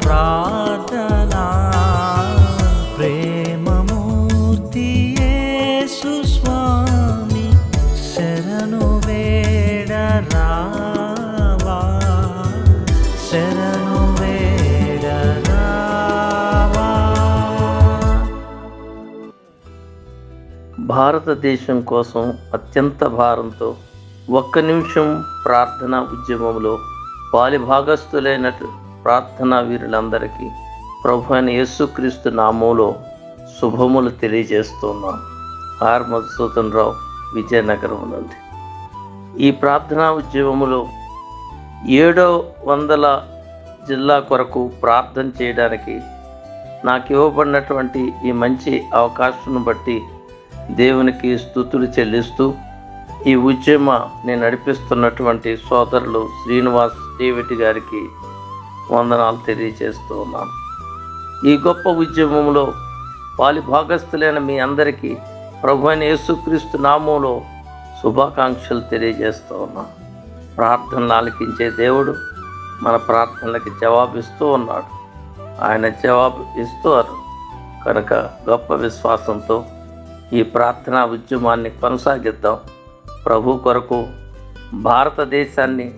ప్రార్థనా. ప్రేమమూర్తి సుస్వామి స్వామి శరణు వేడరావా శరణు వేడరావా భారతదేశం కోసం అత్యంత భారంతో ఒక్క నిమిషం ప్రార్థన ఉద్యమంలో పాలిభాగస్థులైన ప్రార్థనా వీరులందరికీ ప్రభు అయిన యేసుక్రీస్తు నామంలో శుభములు తెలియజేస్తున్నాం. ఆర్ మధుసూదన్ రావు విజయనగరం నుండి. ఈ ప్రార్థనా ఉద్యమములో ఏడో వందల జిల్లా కొరకు ప్రార్థన చేయడానికి నాకు ఇవ్వబడినటువంటి ఈ మంచి అవకాశం బట్టి దేవునికి స్థుతులు చెల్లిస్తూ ఈ ఉద్యమ నేను నడిపిస్తున్నటువంటి సోదరులు శ్రీనివాస్ డేవిడ్ గారికి వందనాలు తెలియజేస్తూ ఉన్నాను. ఈ గొప్ప ఉద్యమంలో పాలి భాగస్థులైన మీ అందరికీ ప్రభు అయిన యేసుక్రీస్తు నామంలో శుభాకాంక్షలు తెలియజేస్తూ ఉన్నాను. ప్రార్థనలు ఆలకించే దేవుడు మన ప్రార్థనలకి జవాబిస్తూ ఉన్నాడు. ఆయన జవాబు ఇస్తారు కనుక గొప్ప విశ్వాసంతో ఈ ప్రార్థనా ఉద్యమాన్ని కొనసాగిద్దాం. ప్రభు కొరకు భారతదేశాన్ని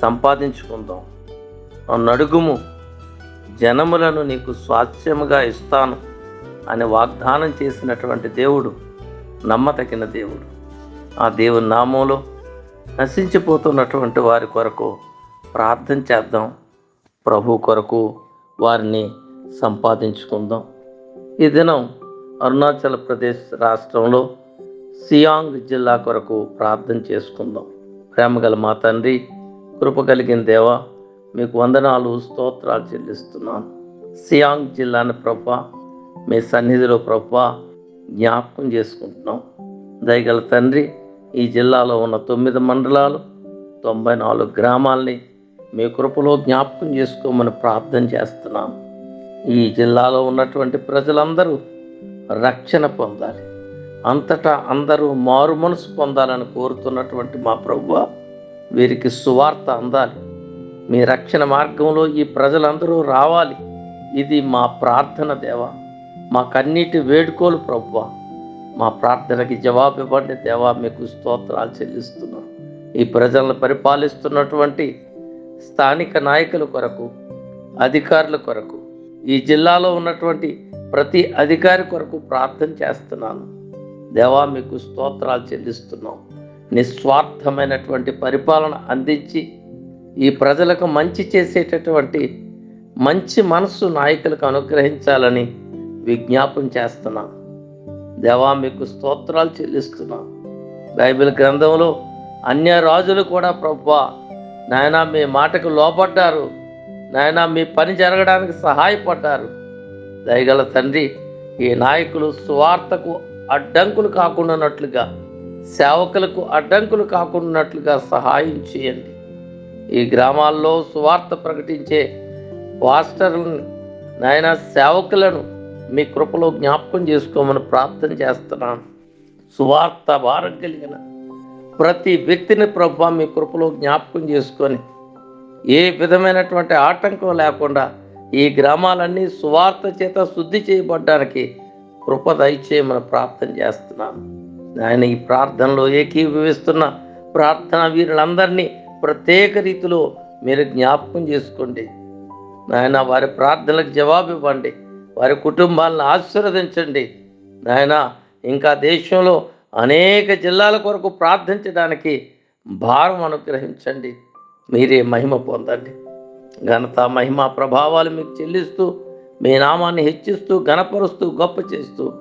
సంపాదించుకుందాం. నడుగుము జనములను నీకు స్వాస్థ్యముగా ఇస్తాను అని వాగ్దానం చేసినటువంటి దేవుడు నమ్మతగిన దేవుడు. ఆ దేవుని నామంలో నశించిపోతున్నటువంటి వారి కొరకు ప్రార్థన చేద్దాం. ప్రభు కొరకు వారిని సంపాదించుకుందాం. ఈ దినం అరుణాచల్ ప్రదేశ్ రాష్ట్రంలో సియాంగ్ జిల్లా కొరకు ప్రార్థన చేసుకుందాం. ప్రేమగల మా తండ్రి కృప కలిగిన దేవా మీకు వందనాలు స్తోత్రాలు చెల్లిస్తున్నాను. సియాంగ్ జిల్లాని ప్రభ మీ సన్నిధిలో ప్రభ జ్ఞాపకం చేసుకుంటున్నాం. దయగల తండ్రి ఈ జిల్లాలో ఉన్న తొమ్మిది మండలాలు తొంభై నాలుగు గ్రామాల్ని మీ కృపలో జ్ఞాపకం చేసుకోమని ప్రార్థన చేస్తున్నాం. ఈ జిల్లాలో ఉన్నటువంటి ప్రజలందరూ రక్షణ పొందాలి. అంతటా అందరూ మారు మనసు పొందాలని కోరుతున్నటువంటి మా ప్రభు వీరికి సువార్త అందాలి. మీ రక్షణ మార్గంలో ఈ ప్రజలందరూ రావాలి. ఇది మా ప్రార్థన దేవా. మా కన్నీటి వేడుకోలు ప్రభువ. మా ప్రార్థనకి జవాబు ఇవ్వండి దేవా. మీకు స్తోత్రాలు చెల్లిస్తున్నాం. ఈ ప్రజలను పరిపాలిస్తున్నటువంటి స్థానిక నాయకుల కొరకు అధికారుల కొరకు ఈ జిల్లాలో ఉన్నటువంటి ప్రతి అధికారి కొరకు ప్రార్థన చేస్తున్నాను. దేవా మీకు స్తోత్రాలు చెల్లిస్తున్నాం. నిస్వార్థమైనటువంటి పరిపాలన అందించి ఈ ప్రజలకు మంచి చేసేటటువంటి మంచి మనస్సు నాయకులకు అనుగ్రహించాలని విజ్ఞాపం చేస్తున్నా. దేవా మీకు స్తోత్రాలు చెల్లిస్తున్నా. బైబిల్ గ్రంథంలో అన్య రాజులు కూడా ప్రభా నాయన మీ మాటకు లోపడ్డారు నాయన మీ పని జరగడానికి సహాయపడ్డారు. దయగల తండ్రి ఈ నాయకులు సువార్తకు అడ్డంకులు కాకుండానట్లుగా సేవకులకు అడ్డంకులు కాకుండానట్లుగా సహాయం చేయండి. ఈ గ్రామాల్లో సువార్త ప్రకటించే పాస్టర్లను నాయన సేవకులను మీ కృపలో జ్ఞాపకం చేసుకోమని ప్రార్థన చేస్తున్నాను. సువార్త భారం కలిగిన ప్రతి వ్యక్తిని ప్రభు మీ కృపలో జ్ఞాపకం చేసుకొని ఏ విధమైనటువంటి ఆటంకం లేకుండా ఈ గ్రామాలన్నీ సువార్త చేత శుద్ధి చేయబడ్డానికి కృప దయచేయమని ప్రార్థన చేస్తున్నాను. ఆయన ఈ ప్రార్థనలో ఏకీభవిస్తున్న ప్రార్థన వీరులందరినీ ప్రత్యేక రీతిలో మీరు జ్ఞాపకం చేసుకోండి. నాయన వారి ప్రార్థనలకు జవాబు ఇవ్వండి. వారి కుటుంబాలను ఆశీర్వదించండి. నాయన ఇంకా దేశంలో అనేక జిల్లాల కొరకు ప్రార్థించడానికి భారం అనుగ్రహించండి. మీరే మహిమ పొందండి. ఘనత మహిమ ప్రభావాలు మీకు చెల్లిస్తూ మీ నామాన్ని హెచ్చిస్తూ ఘనపరుస్తూ గొప్ప చేస్తూ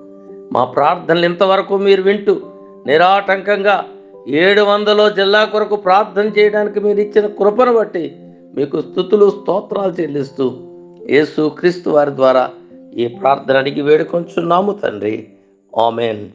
మా ప్రార్థనలు ఇంతవరకు మీరు వింటూ నిరాటంకంగా ఏడు వందలో జిల్లా కొరకు ప్రార్థన చేయడానికి మీరు ఇచ్చిన కృపను బట్టి మీకు స్థుతులు స్తోత్రాలు చెల్లిస్తూ యేసు క్రీస్తు వారి ద్వారా ఈ ప్రార్థన అడిగి వేడుకొంచున్నాము తండ్రి. ఆమెన్.